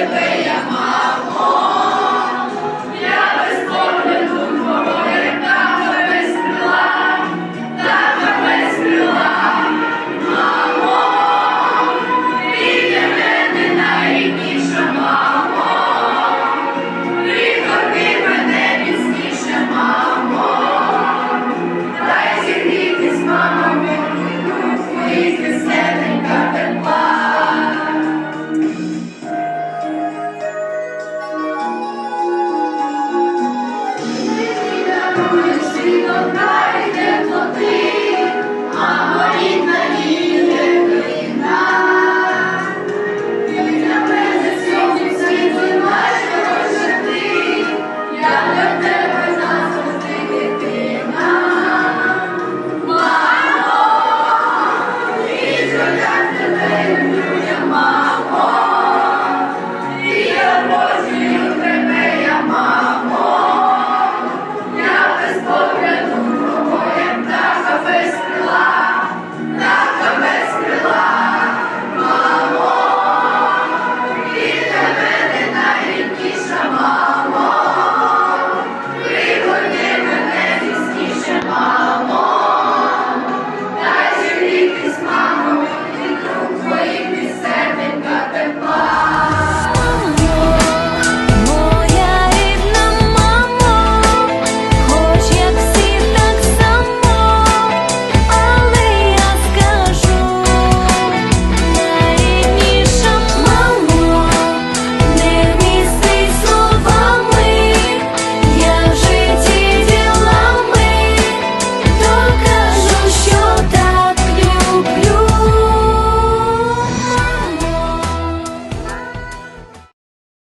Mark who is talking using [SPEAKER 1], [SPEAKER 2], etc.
[SPEAKER 1] We way of
[SPEAKER 2] Від одна йде плоти, а горіть